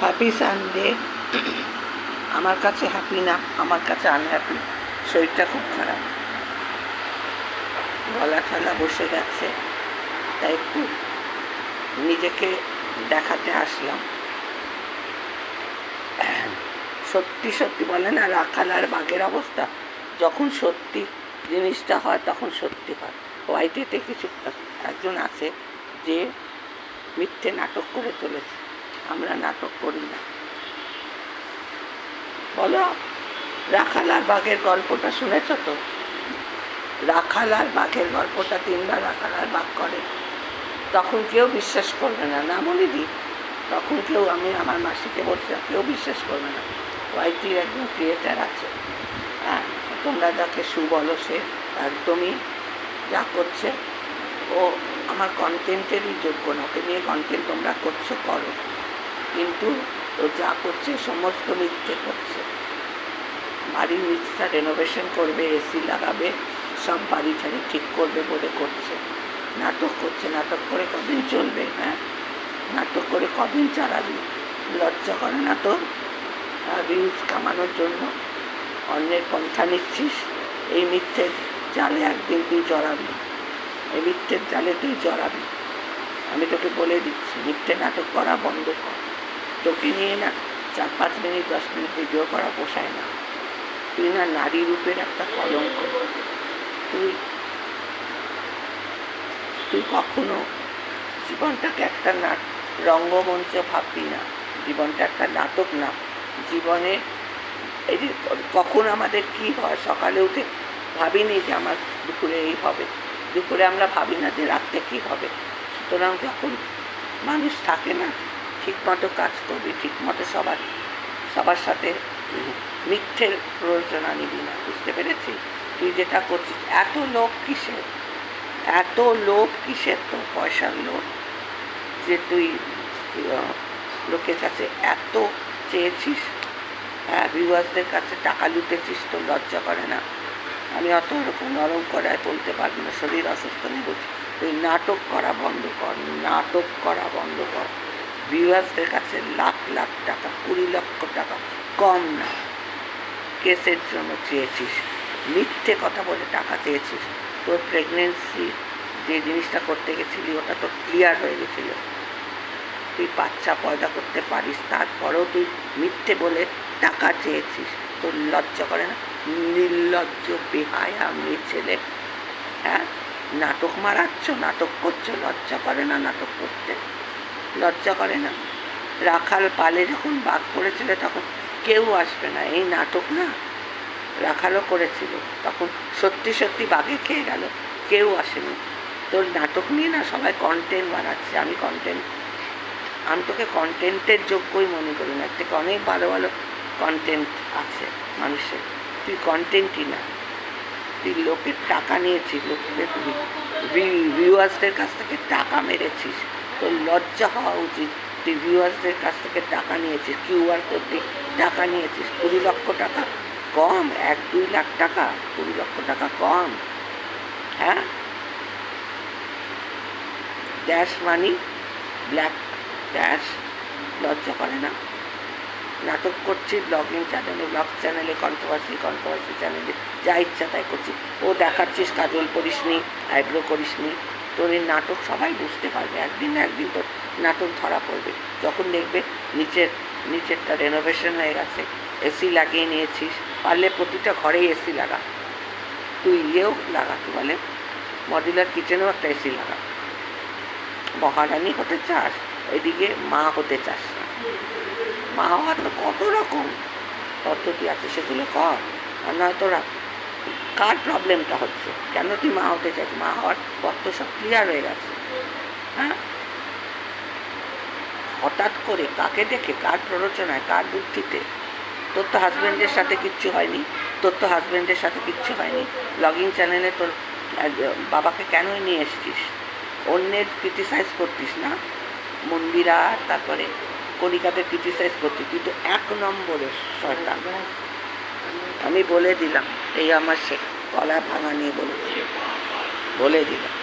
Happy Sunday আমার কাছে happy না, আমার কাছে আনহ্যাপি শরীরটা খুব খারাপ। গলা ঠলা বসে গেছে। তাই একটু নিজেকে দেখাতে আসলাম। সত্যি সত্যি বলে না, রাখাল আর বাঘের অবস্থা। যখন সত্যি জিনিসটা হয়, তখন সত্যি হয়। ওয়াইটিতে কিছু একজন আছে যে মিথ্যে নাটক করে চলেছে। আমরা নাটক করি না। বলো, রাখাল আর বাঘের গল্পটা শুনেছ তো? রাখাল আর বাঘের গল্পটা তিনবার রাখাল আর বাঘ করে। তখন কেউ বিশ্বাস করবে না। না বলে দি, তখন কেউ, আমি আমার মাসিকে বলছিলাম কেউ বিশ্বাস করবে না। ওয়াইটির একজন ক্রিয়েটার আছে। হ্যাঁ তোমরা যাকে সু বলো, সে একদমই যা করছে। ও আমার কন্টেন্টেরই যোগ্য না। ওকে নিয়ে কন্টেন্ট তোমরা করছ, করো। কিন্তু ও যা করছে, সমস্ত মিথ্যে করছে। বাড়ির নিচটা রেনোভেশন করবে এসি লাগাবে, সব বাড়ি ছাড়ি ঠিক করবে বলে করছে। নাটক করছে, নাটক করে কদিন চলবে হ্যাঁ? নাটক করে কদিন চালাবি? লজ্জা করে না তো রিলস কামানোর জন্য অন্যের পন্থা নিচ্ছিস? এই মিথ্যের জালে একদিন তুই জড়াবি। এই মিথ্যের জালে তুই জড়াবি। আমি তোকে বলে দিচ্ছি, মিথ্যে নাটক করা বন্ধ কর। তোকে নিয়ে না চার পাঁচ মিনিট, দশ মিনিট ভিডিও করা পোষায় না। তুই না নারী রূপের একটা কলঙ্ক। তুই তুই কখনো জীবনটাকে একটা নাট রঙ্গমঞ্চ ভাববি না। জীবনটা একটা নাটক না। জীবনে এই যে কখন আমাদের কি হয়, সকালে উঠে ভাবিনি যে আমার দুপুরে এই হবে। দুপুরে আমরা ভাবি না যে রাত্রে কী হবে। সুতরাং যখন মানুষ থাকে না ঠিক মতো কাজ করবি ঠিক মতো সবার সবার সাথে মিথ্যের প্রয়োজনা নিবি না, বুঝতে পেরেছি? তুই যেটা করছিস, এত লোক কিসের? এত লোভ কিসের তো পয়সার লোভ? যে তুই লোকের কাছে এত চেয়েছিস? হ্যাঁ ভিউয়ার্সদের কাছে টাকা লুটেছিস তো লজ্জা করে না? আমি অত ওরকম নরম করায় বলতে পারব না, শরীর অসুস্থ নেই বলছি। তুই নাটক করা বন্ধ কর, নাটক করা বন্ধ কর। ভিউয়ার্সদের কাছে লাখ লাখ টাকা, কুড়ি লক্ষ টাকা। কম না। কেসের জন্য চেয়েছিস। মিথ্যে কথা বলে টাকা চেয়েছিস। তোর প্রেগনেন্সি যে জিনিসটা করতে গেছিলি, ওটা তো ক্লিয়ার হয়ে গেছিল। তুই বাচ্চা পয়দা করতে পারিস, তারপরেও তুই মিথ্যে বলে টাকা চেয়েছিস। তোর লজ্জা করে না? নির্লজ্জ, বেহায়া মেয়ে ছেলে। হ্যাঁ? নাটক মারাচ্ছ, নাটক করছ, লজ্জা করে না নাটক করতে? লজ্জা করে না। রাখাল পালে যখন বাঘ পড়েছিল তখন কেউ আসবে না। এই নাটক না রাখালও করেছিল। তখন সত্যি সত্যি বাঘে খেয়ে গেল। কেউ আসেনি। তোর নাটক নিয়ে না সবাই কন্টেন্ট বানাচ্ছে। আমি কন্টেন্ট আমি তোকে কন্টেন্টের যোগ্যই মনে করি না। থেকে অনেক ভালো ভালো কন্টেন্ট আছে মানুষের। তুই কন্টেন্টই না। তুই লোকের টাকা নিয়েছিস লোকের ভিউয়ার্সদের কাছ থেকে টাকা মেরেছিস। তোর লজ্জা হওয়া উচিত। তুই ভিউয়ার্সদের কাছ থেকে টাকা নিয়েছিস কিউআর কোড টাকা নিয়েছিস, কুড়ি লক্ষ টাকা কম, এক, দুই লাখ টাকা, কুড়ি লক্ষ টাকা কম। হ্যাঁ? ড্যাশ মানি ব্ল্যাক ড্যাশ লজ্জা করে না? নাটক করছি ব্লগিং চ্যানেলে ব্লগ চ্যানেলে কন্ট্রোভার্সি কন্ট্রোভার্সি চ্যানেলে যা ইচ্ছা তাই করছি। ও দেখাচ্ছিস, কাজল করিসনি আইব্রো করিসনি তোর এই নাটক সবাই বুঝতে পারবে, একদিন না একদিন তোর নাটক ধরা পড়বে। যখন দেখবে নিচের, নিচেরটা রেনোভেশন হয়ে গেছে এসি লাগিয়ে নিয়েছিস, পারলে প্রতিটা ঘরেই এসি লাগা। তুই ইয়েও লাগা কি বলে মডিউলার কিচেনেও একটা এসি লাগা। মহারানী হতে চাস, এদিকে মা হতে চাস না। মা হওয়ার কত রকম পদ্ধতি আছে সেগুলো কর, আর নয় তোরা কার প্রবলেমটা হচ্ছে? কেন তুই মা হতে চাস? মা হওয়ার পর তো সব ক্লিয়ার হয়ে গেছে। হ্যাঁ? হঠাৎ করে কাকে দেখে, কার প্ররোচনায়, কার বুদ্ধিতে? তোর তো হাজব্যান্ডের সাথে কিচ্ছু হয়নি। তোর তো হাজব্যান্ডের সাথে কিচ্ছু হয়নি। ব্লগিং চ্যানেলে তোর বাবাকে কেনই নিয়ে এসছিস? অন্যের ক্রিটিসাইজ করতিস না? মন্দিরা, তারপরে কণিকাতে ক্রিটিসাইজ করতিস। তুই তো এক নম্বরের শয়তান। আমি বলে দিলাম এই আমার সে কলা ভাঙা নিয়ে বলেছি। বলে দিলাম।